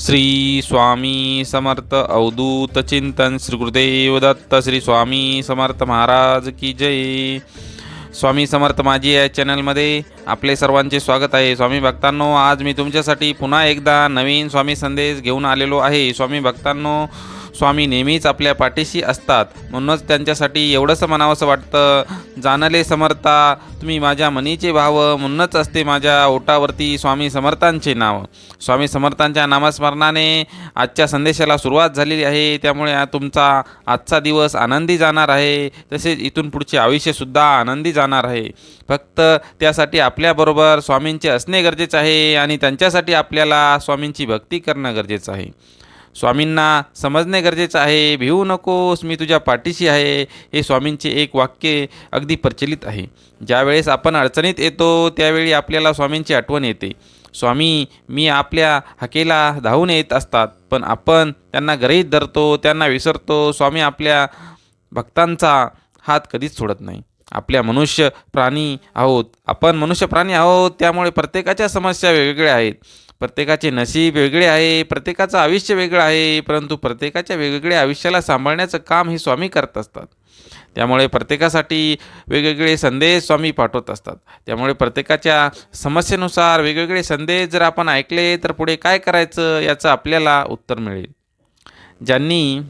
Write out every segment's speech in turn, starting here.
श्री स्वामी समर्थ अवधूत चिंतन श्री गुरुदेव दत्त श्री स्वामी समर्थ महाराज की जय. स्वामी समर्थ माझी या चॅनलमध्ये आपले सर्वांचे स्वागत आहे. स्वामी भक्तांनो आज मी तुमच्यासाठी पुन्हा एकदा नवीन स्वामी संदेश घेऊन आलेलो आहे. स्वामी भक्तांनो स्वामी नेहमीच आपल्या पाठीशी असतात. म्हणूनच त्यांच्यासाठी एवढंसं म्हणावंसं वाटतं. जाणले समर्था तुम्ही माझ्या मनीचे भाव. म्हणूनच असते माझ्या ओटावरती स्वामी समर्थांचे नाव. स्वामी समर्थांच्या नामस्मरणाने आजच्या संदेशाला सुरुवात झालेली आहे. त्यामुळे तुमचा आजचा दिवस आनंदी जाणार आहे. तसेच इथून पुढचे आयुष्यसुद्धा आनंदी जाणार आहे. फक्त त्यासाठी आपल्याबरोबर स्वामींचे असणे गरजेचे आहे आणि त्यांच्यासाठी आपल्याला स्वामींची भक्ती करणं गरजेचं आहे. स्वामींना समजणे गरजेचं आहे भिवू नकोस मी तुझ्या पाठीशी आहे हे स्वामींचे एक वाक्य अगदी प्रचलित आहे. ज्यावेळेस आपण अडचणीत येतो त्यावेळी आपल्याला स्वामींची आठवण येते. स्वामी मी आपल्या हकेला धावून येत असतात पण आपण त्यांना गरहीत धरतो त्यांना विसरतो स्वामी आपल्या भक्तांचा हात कधीच सोडत नाही. आपल्या मनुष्य प्राणी आहोत आपण मनुष्य प्राणी आहोत त्यामुळे प्रत्येकाच्या समस्या वेगवेगळ्या आहेत. प्रत्येकाचे नशीब वेगळे आहे प्रत्येकाचं आयुष्य वेगळं आहे परंतु प्रत्येकाच्या वेगवेगळ्या आयुष्याला सांभाळण्याचं काम हे स्वामी करत असतात. त्यामुळे प्रत्येकासाठी वेगवेगळे संदेश स्वामी पाठवत असतात. त्यामुळे प्रत्येकाच्या समस्येनुसार वेगवेगळे संदेश जर आपण ऐकले तर पुढे काय करायचं याचं आपल्याला उत्तर मिळेल. ज्यांनी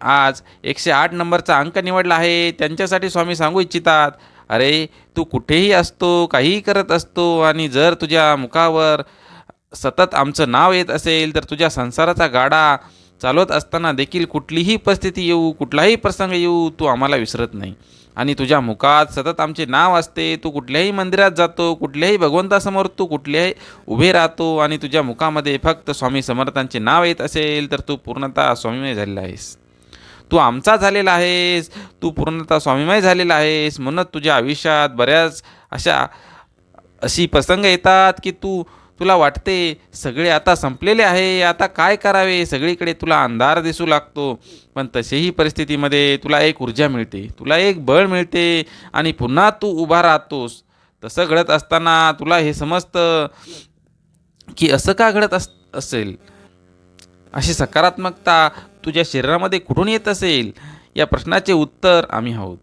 आज एकशे आठ नंबरचा अंक निवडला आहे त्यांच्यासाठी स्वामी सांगू इच्छितात अरे तू कुठेही असतो काहीही करत असतो आणि जर तुझ्या मुखावर सतत आमचं नाव येत असेल तर तुझ्या संसाराचा गाडा चालवत असताना देखील कुठलीही परिस्थिती येऊ कुठलाही प्रसंग येऊ तू आम्हाला विसरत नाही. आणि तुझ्या मुखात सतत आमचे नाव असते तू कुठल्याही मंदिरात जातो कुठल्याही भगवंतासमोर तू कुठल्याही उभे राहतो आणि तुझ्या मुखामध्ये फक्त स्वामी समर्थांचे नाव येत असेल तर तू पूर्णतः स्वामीमय झालेला आहेस. तू आमचा झालेला आहेस तू पूर्णतः स्वामीमय झालेला आहेस म्हणूनच तुझ्या आयुष्यात बऱ्याच अशा अशी प्रसंग येतात की तू तुला वाटते सगळे आता संपलेले आहे आता काय करावे? सगळीकडे तुला अंधार दिसू लागतो. पण तसेही परिस्थितीमध्ये तुला एक ऊर्जा मिळते तुला एक बळ मिळते आणि पुन्हा तू उभा राहतोस. तसं घडत असताना तुला हे समजतं की असं का घडत अस असेल? अशी सकारात्मकता तुझ्या शरीरामध्ये कुठून येत असेल? या प्रश्नाचे उत्तर आम्ही आहोत.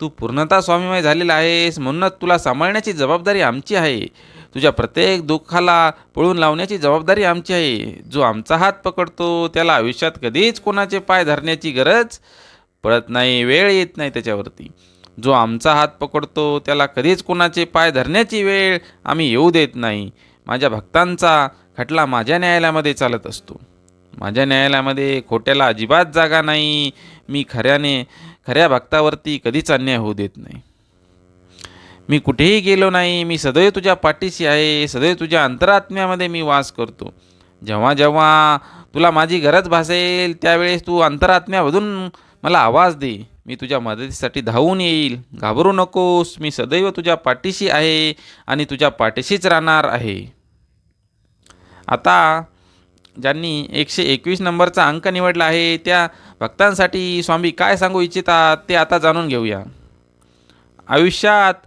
तू पूर्णतः स्वामीमय झालेला आहेस म्हणूनच तुला सांभाळण्याची जबाबदारी आमची आहे. तुझ्या प्रत्येक दुःखाला पळून लावण्याची जबाबदारी आमची आहे. जो आमचा हात पकडतो त्याला आयुष्यात कधीच कोणाचे पाय धरण्याची गरज पडत नाही वेळ येत नाही त्याच्यावरती. जो आमचा हात पकडतो त्याला कधीच कोणाचे पाय धरण्याची वेळ आम्ही येऊ देत नाही. माझ्या भक्तांचा खटला माझ्या न्यायालयामध्ये चालत असतो. माझ्या न्यायालयामध्ये खोट्याला अजिबात जागा नाही. मी खऱ्याने खऱ्या भक्तावरती कधीच अन्याय होऊ देत नाही. मी कुठेही गेलो नाही मी सदैव तुझ्या पाठीशी आहे सदैव तुझ्या अंतरात्म्यामध्ये मी वास करतो. जेव्हा जेव्हा तुला माझी गरज भासेल त्यावेळेस तू अंतरात्म्यामधून मला आवाज दे. मी तुझ्या मदतीसाठी धावून येईल. घाबरू नकोस मी सदैव तुझ्या पाठीशी आहे आणि तुझ्या पाठीशीच राहणार आहे. आता ज्यांनी एकशे एकवीस नंबरचा अंक निवडला आहे त्या भक्तांसाठी स्वामी काय सांगू इच्छितात ते आता जाणून घेऊया. आयुष्यात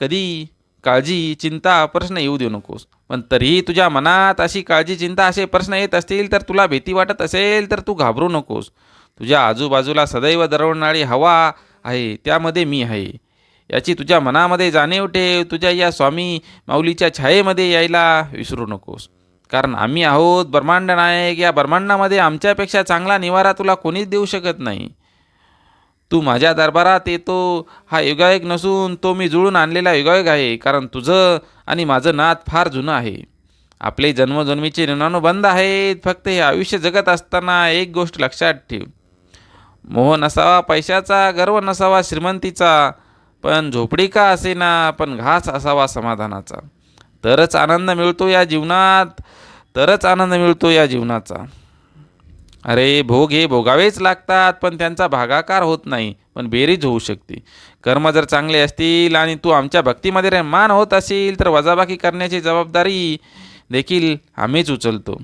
कधी काळजी चिंता प्रश्न येऊ देऊ नकोस. पण तरीही तुझ्या मनात अशी काळजी चिंता असे प्रश्न येत असतील तर तुला भीती वाटत असेल तर तू घाबरू नकोस. तुझ्या आजूबाजूला सदैव दरवणारी हवा आहे त्यामध्ये मी आहे. याची तुझ्या मनामध्ये जाणीव ठेव तुझ्या या स्वामी माऊलीच्या छायेमध्ये यायला विसरू नकोस. कारण आम्ही आहोत ब्रह्मांड नायक या ब्रह्मांडामध्ये आमच्यापेक्षा चांगला निवारा तुला कोणीच देऊ शकत नाही. तू माझ्या दरबारात येतो हा युगायक नसून तो मी जुळून आणलेला युगायक आहे कारण तुझं आणि माझं नात फार जुनं आहे. आपले जन्मजन्मीचे ऋणानुबंध आहेत फक्त हे आयुष्य जगत असताना एक गोष्ट लक्षात ठेव. मोह नसावा पैशाचा गर्व नसावा श्रीमंतीचा पण झोपडी का असेना पण घास असावा समाधानाचा. तरच आनंद मिळतो या जीवनात तरच आनंद मिळतो या जीवनाचा. अरे भोग हे भोगावेच लागतात पण त्यांचा भागाकार होत नाही पण बेरीज होऊ शकते. कर्म जर चांगले असतील आणि तू आमच्या भक्तीमध्ये रमान होत असेल तर वजाबाकी करण्याची जबाबदारी देखील आम्हीच उचलतो.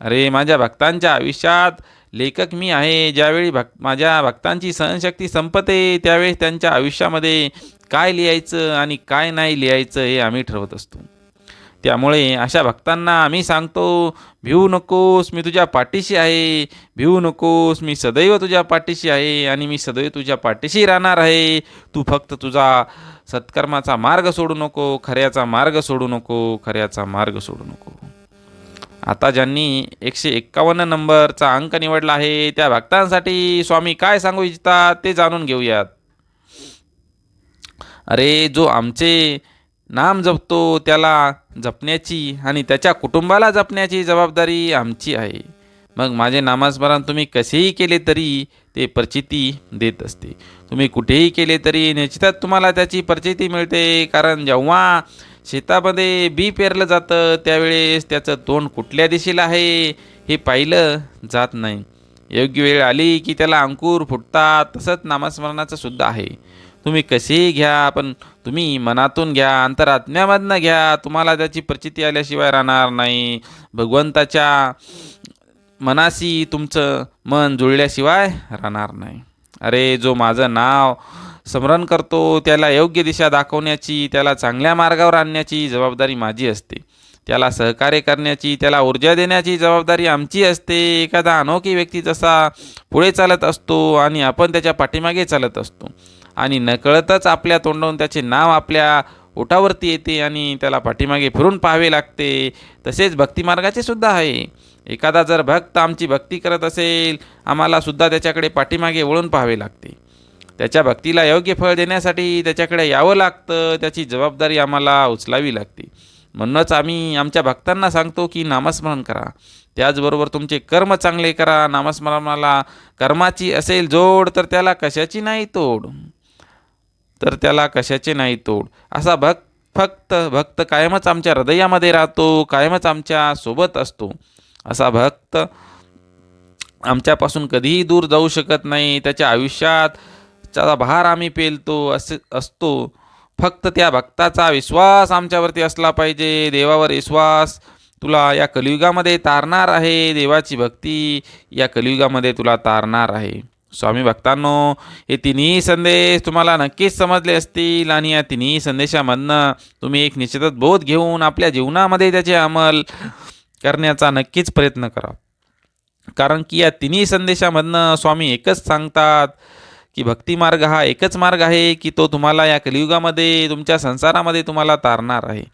अरे माझ्या भक्तांच्या आयुष्यात लेखक मी आहे ज्यावेळी भक् माझ्या भक्तांची सहनशक्ती संपते त्यावेळी त्यांच्या आयुष्यामध्ये काय लिहायचं आणि काय नाही लिहायचं हे आम्ही ठरवत असतो. त्यामुळे अशा भक्तांना आम्ही सांगतो भिवू नकोस मी तुझ्या पाठीशी आहे. भिवू नकोस मी सदैव तुझ्या पाठीशी आहे आणि मी सदैव तुझ्या पाठीशी राहणार आहे. तू फक्त तुझा सत्कर्माचा मार्ग सोडू नको खऱ्याचा मार्ग सोडू नको खऱ्याचा मार्ग सोडू नको. आता ज्यांनी एकशे एक्कावन्न नंबरचा अंक निवडला आहे त्या भक्तांसाठी स्वामी काय सांगू इच्छितात ते जाणून घेऊयात. अरे जो आमचे नाम जपतो त्याला जपण्याची आणि त्याच्या कुटुंबाला जपण्याची जबाबदारी आमची आहे. मग माझे नामस्मरण तुम्ही कसेही केले तरी ते प्रचिती देत असते. तुम्ही कुठेही केले तरी निश्चितच तुम्हाला त्याची प्रचिती मिळते. कारण जेव्हा शेतामध्ये बी पेरलं जातं त्यावेळेस त्याचं तोंड कुठल्या दिशेला आहे हे पाहिलं जात नाही. योग्य वेळ आली की त्याला अंकुर फुटतात तसंच नामस्मरणाचं सुद्धा आहे. तुम्ही कसेही घ्या पण तुम्ही मनातून घ्या अंतरात्म्यामधनं घ्या. तुम्हाला त्याची प्रचिती आल्याशिवाय राहणार नाही. भगवंताच्या मनाशी तुमचं मन जुळल्याशिवाय राहणार नाही. अरे जो माझं नाव स्मरण करतो त्याला योग्य दिशा दाखवण्याची त्याला चांगल्या मार्गावर आणण्याची जबाबदारी माझी असते. त्याला सहकार्य करण्याची त्याला ऊर्जा देण्याची जबाबदारी आमची असते. एखादा अनोखी व्यक्ती जसा पुढे चालत असतो आणि आपण त्याच्या पाठीमागे चालत असतो आणि नकळतच आपल्या तोंडावून त्याचे नाव आपल्या ओठावरती येते आणि त्याला पाठीमागे फिरून पाहावे लागते. तसेच भक्तिमार्गाचे सुद्धा आहे. एखादा जर भक्त आमची भक्ती करत असेल आम्हाला सुद्धा त्याच्याकडे पाठीमागे वळून पाहावे लागते. त्याच्या भक्तीला योग्य फळ देण्यासाठी त्याच्याकडे यावं लागतं. त्याची जबाबदारी आम्हाला उचलावी लागते. म्हणूनच आम्ही आमच्या भक्तांना सांगतो की नामस्मरण करा. त्याचबरोबर तुमचे कर्म चांगले करा. नामस्मरणाला कर्माची असेल जोड तर त्याला कशाची नाही तोड? तर त्याला कशाचे नाही तोड? असा भक्त फक्त भक्त कायमच आमच्या हृदयामध्ये राहतो कायमच आमच्यासोबत असतो. असा भक्त आमच्यापासून कधीही दूर जाऊ शकत नाही. त्याच्या आयुष्यात चा भार आम्ही पेलतो असे असतो. फक्त त्या भक्ताचा विश्वास आमच्यावरती असला पाहिजे. देवावर विश्वास. तुला या कलियुगामध्ये तारणार आहे. देवाची भक्ती या कलियुगामध्ये तुला तारणार आहे. स्वामी भक्तांनो हे तिन्ही संदेश तुम्हाला नक्कीच समजले असतील आणि या तिन्ही संदेशामधनं तुम्ही एक निश्चितच बोध घेऊन आपल्या जीवनामध्ये त्याचे अंमल करण्याचा नक्कीच प्रयत्न करा. कारण की या तिन्ही संदेशामधनं स्वामी एकच सांगतात की भक्तिमार्ग हा एकच मार्ग आहे की तो तुम्हाला या कलियुगामध्ये तुमच्या संसारामध्ये तुम्हाला तारणार आहे.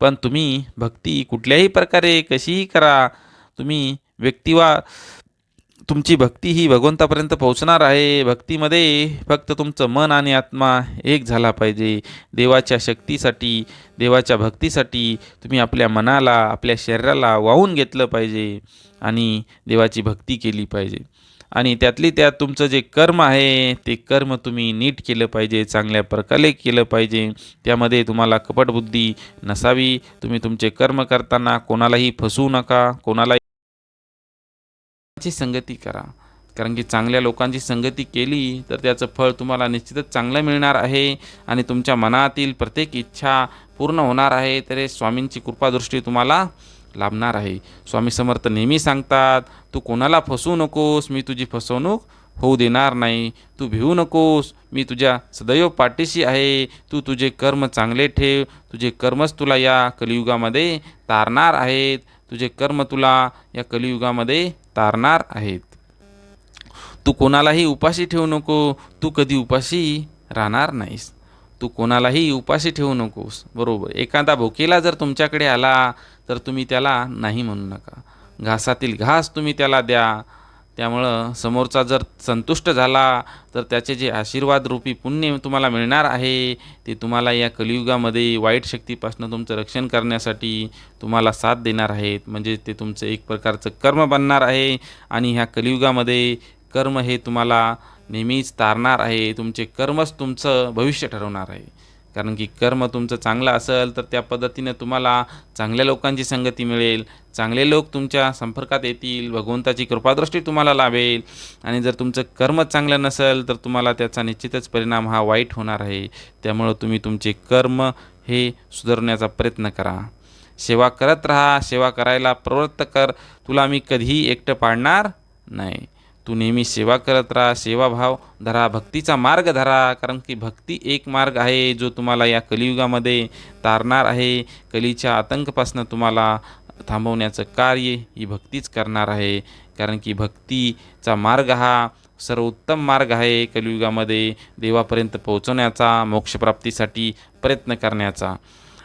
पण तुम्ही भक्ती कुठल्याही प्रकारे कशीही करा तुम्ही व्यक्तिवा तुमची भक्ती ही भगवंतापर्यंत पोहोचणार आहे. भक्तीमध्ये फक्त तुमचं मन आणि आत्मा एक झाला पाहिजे. देवाच्या शक्तीसाठी देवाच्या भक्तीसाठी तुम्ही आपल्या मनाला आपल्या शरीराला वाहून घेतलं पाहिजे आणि देवाची भक्ती केली पाहिजे. आणि त्यातली त्यात तुमचं जे कर्म आहे ते कर्म तुम्ही नीट केलं पाहिजे चांगल्या प्रकारे केलं पाहिजे. त्यामध्ये तुम्हाला कपटबुद्धी नसावी. तुम्ही तुमचे कर्म करताना कोणालाही फसवू नका कोणालाही ची संगती करा. कारण की चांगल्या लोकांची संगती केली तर त्याचं फळ तुम्हाला निश्चितच चांगलं मिळणार आहे आणि तुमच्या मनातील प्रत्येक इच्छा पूर्ण होणार आहे. तर स्वामींची कृपादृष्टी तुम्हाला लाभणार आहे. स्वामी समर्थ नेहमी सांगतात तू कोणाला फसवू नकोस मी तुझी फसवणूक होऊ देणार नाही. तू भिवू नकोस मी तुझ्या सदैव पाठीशी आहे. तू तुझे कर्म चांगले ठेव तुझे कर्मच तुला या कलियुगामध्ये तारणार आहेत. तुझे कर्म तुला या कलियुगामध्ये तारणार आहेत. तू कोणालाही उपाशी ठेवू नको तू कधी उपाशी राहणार नाहीस. तू कोणालाही उपाशी ठेवू नकोस बरोबर. एखादा भुकेला जर तुमच्याकडे आला तर तुम्ही त्याला नाही म्हणू नका. घासातील घास तुम्ही त्याला द्या त्यामुळं समोरचा जर संतुष्ट झाला तर त्याचे जे आशीर्वाद रूपी पुण्य तुम्हाला मिळणार आहे ते तुम्हाला या कलियुगामध्ये वाईट शक्तीपासून तुमचं रक्षण करण्यासाठी तुम्हाला साथ देणार आहेत. म्हणजे ते तुमचं एक प्रकारचं कर्म बनणार आहे आणि ह्या कलियुगामध्ये कर्म हे तुम्हाला नेहमीच तारणार आहे. तुमचे कर्मच तुमचं भविष्य ठरवणार आहे. कारण की कर्म तुमचं चांगलं असेल तर त्या पद्धतीनं तुम्हाला चांगल्या लोकांची संगती मिळेल. चांगले लोक तुमच्या संपर्कात येतील भगवंताची कृपादृष्टी तुम्हाला लाभेल. आणि जर तुमचं कर्म चांगलं नसेल तर तुम्हाला त्याचा निश्चितच परिणाम हा वाईट होणार आहे. त्यामुळं तुम्ही तुमचे कर्म हे सुधारण्याचा प्रयत्न करा. सेवा करत राहा. सेवा करायला प्रवृत्त कर. तुला मी कधीही एकटं पाडणार नाही. तू नेहमी सेवा करत राहा सेवाभाव धरा भक्तीचा मार्ग धरा कारण की भक्ती एक मार्ग आहे जो तुम्हाला या कलियुगामध्ये तारणार आहे. कलीच्या आतंकपासनं तुम्हाला थांबवण्याचं कार्य ही भक्तीच करणार आहे. कारण की भक्तीचा मार्ग हा सर्वोत्तम मार्ग आहे कलियुगामध्ये देवापर्यंत पोहोचवण्याचा मोक्षप्राप्तीसाठी प्रयत्न करण्याचा.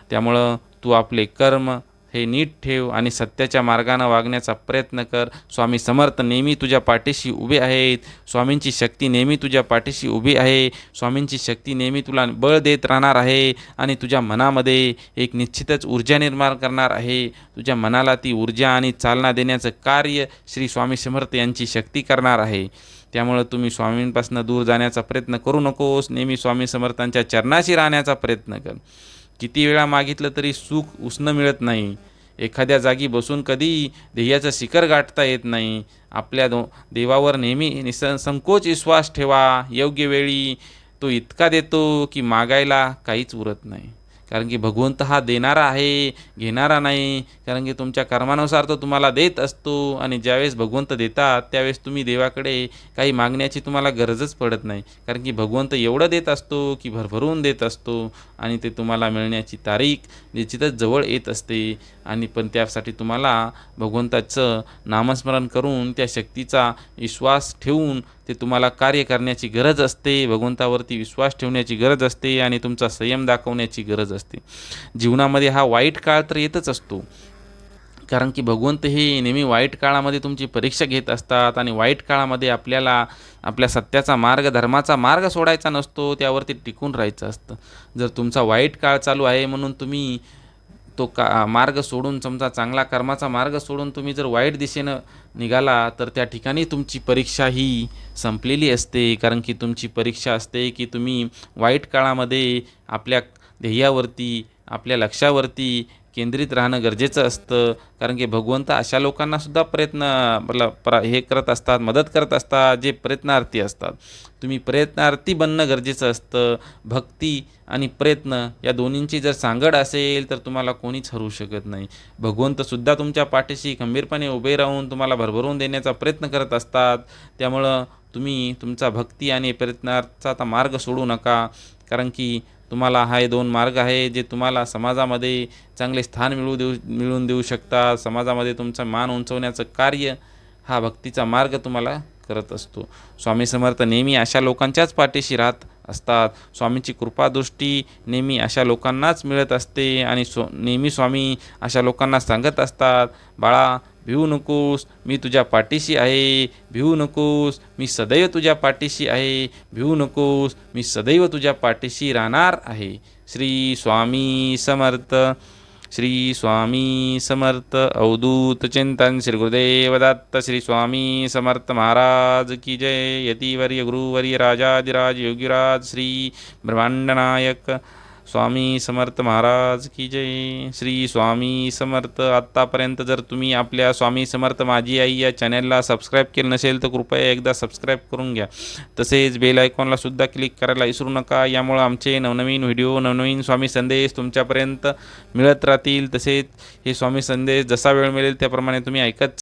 त्यामुळं तू आपले कर्म हे नीट ठेव आणि सत्याच्या मार्गानं वागण्याचा प्रयत्न कर. स्वामी समर्थ नेहमी तुझ्या पाठीशी उभे आहेत. स्वामींची शक्ती नेहमी तुझ्या पाठीशी उभी आहे. स्वामींची शक्ती नेहमी तुला बळ देत राहणार आहे आणि तुझ्या मनामध्ये एक निश्चितच ऊर्जा निर्माण करणार आहे. तुझ्या मनाला ती ऊर्जा आणि चालना देण्याचं कार्य श्री स्वामी समर्थ यांची शक्ती करणार आहे. त्यामुळं तुम्ही स्वामींपासून दूर जाण्याचा प्रयत्न करू नकोस. नेहमी स्वामी समर्थांच्या चरणाशी राहण्याचा प्रयत्न कर. किती वेळा मागितलं तरी सुख उसणं मिळत नाही. एखाद्या जागी बसून कधी ध्येयाचं शिखर गाठता येत नाही. आपल्या दो देवावर नेहमी निस संकोच विश्वास ठेवा. योग्य वेळी तो इतका देतो की मागायला काहीच उरत नाही. कारण की भगवंत हा देणारा आहे घेणारा नाही. कारण की तुमच्या कर्मानुसार तो तुम्हाला देत असतो आणि ज्यावेळेस भगवंत देतात त्यावेळेस तुम्ही देवाकडे काही मागण्याची तुम्हाला गरजच पडत नाही. कारण की भगवंत एवढं देत असतो की भरभरून देत असतो आणि ते तुम्हाला मिळण्याची तारीख निश्चितच जवळ येत असते. आणि पण त्यासाठी तुम्हाला भगवंताचं नामस्मरण करून त्या शक्तीचा विश्वास ठेवून ते तुम्हाला कार्य करण्याची गरज असते. भगवंतावरती विश्वास ठेवण्याची गरज असते आणि तुमचा संयम दाखवण्याची गरज असते. जीवनामध्ये हा वाईट काळ तर येतच असतो. कारण की भगवंत हे नेहमी वाईट काळामध्ये तुमची परीक्षा घेत असतात आणि वाईट काळामध्ये आपल्याला आपल्या सत्याचा मार्ग धर्माचा मार्ग सोडायचा नसतो त्यावरती टिकून राहायचं असतं. जर तुमचा वाईट काळ चालू आहे म्हणून तुम्ही तो का मार्ग सोडून समजा चांगला कर्माचा मार्ग सोडून तुम्ही जर वाईट दिशेनं निघाला तर त्या ठिकाणी तुमची परीक्षा ही संपलेली असते. कारण की तुमची परीक्षा असते की तुम्ही वाईट काळामध्ये आपल्या ध्येयावरती आपल्या लक्षावरती केंद्रित राहणं गरजेचं असतं. कारण की भगवंत अशा लोकांनासुद्धा प्रयत्न मला प्र हे करत असतात मदत करत असतात जे प्रयत्नार्थी असतात. तुम्ही प्रयत्नार्थी बनणं गरजेचं असतं. भक्ती आणि प्रयत्न या दोन्हींची जर सांगड असेल तर तुम्हाला कोणीच हरू शकत नाही. भगवंतसुद्धा तुमच्या पाठीशी खंबीरपणे उभे राहून तुम्हाला भरभरून देण्याचा प्रयत्न करत असतात. त्यामुळं तुम्ही तुमचा भक्ती आणि प्रयत्नाचा मार्ग सोडू नका. कारण की तुम्हाला हा हे दोन मार्ग आहे जे तुम्हाला समाजामध्ये चांगले स्थान मिळवू देऊ मिळवून देऊ शकतात. समाजामध्ये तुमचा मान उंचवण्याचं कार्य हा भक्तीचा मार्ग तुम्हाला करत असतो. स्वामी समर्थ नेहमी अशा लोकांच्याच पाठीशी राहत असतात. स्वामीची कृपादृष्टी नेहमी अशा लोकांनाच मिळत असते आणि स्व नेहमी स्वामी अशा लोकांना सांगत असतात बाळा भिवू नकोस मी तुझ्या पाठीशी आहे. भिवू नकोस मी सदैव तुझ्या पाठीशी आहे. भिवू नकोस मी सदैव तुझ्या पाठीशी राहणार आहे. श्री स्वामी समर्थ श्री स्वामी समर्थ अवधूत चिंतन श्री गुरुदेव दत्त श्री स्वामी समर्थ महाराज की जय. यतिवर्य गुरुवर्य राजाधिराज योगीराज श्री ब्रह्मांडनायक स्वामी समर्थ महाराज की जय. श्री स्वामी समर्थ आत्तापर्यंत जर तुम्ही आपल्या स्वामी समर्थ माझी आई या चॅनलला सबस्क्राईब केलं नसेल तर कृपया एकदा सबस्क्राईब करून घ्या. तसेच बेल आयकॉनला सुद्धा क्लिक करायला विसरू नका. यामुळं आमचे नवनवीन व्हिडिओ नवनवीन स्वामी संदेश तुमच्यापर्यंत मिळत राहतील. तसेच हे स्वामी संदेश जसा वेळ मिळेल त्याप्रमाणे तुम्ही ऐकत